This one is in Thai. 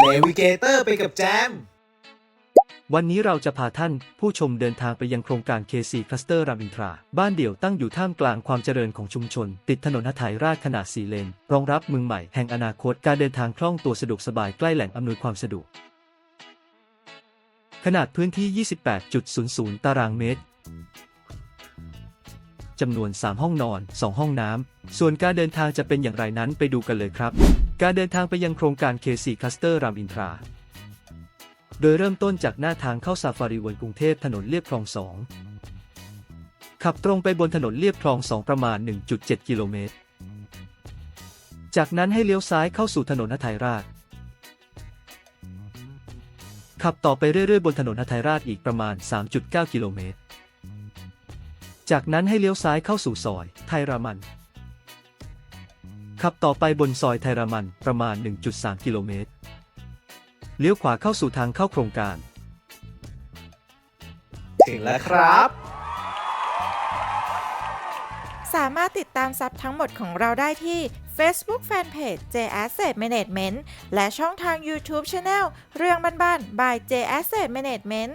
เนวิเกเตอร์ไปกับแจม วันนี้เราจะพาท่านผู้ชมเดินทางไปยังโครงการ KC Cluster รามอินทรา บ้านเดี่ยวตั้งอยู่ท่ามกลางความเจริญของชุมชน ติดถนนหทัยราชขนาด4เลน รองรับเมืองใหม่แห่งอนาคตการเดินทางคล่องตัวสะดวกสบายใกล้แหล่งอำนวยความสะดวก ขนาดพื้นที่ 28.00 ตารางเมตร จำนวน 3 ห้องนอน 2 ห้องน้ำ ส่วนการเดินทางจะเป็นอย่างไรนั้นไปดูกันเลยครับ การเดินทางไปยังโครงการ KC Cluster รามอินทรา โดยเริ่มต้นจากหน้าทางเข้าซาฟารีเวิลด์กรุงเทพถนนเลียบคลองสองขับตรงไปบนถนนเลียบคลองสองประมาณ 1.7 กิโลเมตร จากนั้นให้เลี้ยวซ้ายเข้าสู่ถนนหทัยราชขับต่อไปเรื่อยๆ บนถนนหทัยราชอีกประมาณ 3.9 กิโลเมตร จากนั้นให้เลี้ยวซ้ายเข้าสู่ซอย ไทยรามัน ขับต่อไปบนซอยไทยรามันประมาณ 1.3 กิโลเมตร เลี้ยวขวาเข้าสู่ทางเข้าโครงการ ถึงแล้วครับ สามารถติดตามซับทั้งหมดของเราได้ที่ Facebook Fanpage J Asset Management และช่องทาง YouTube Channel เรื่องบ้านๆ by J Asset Management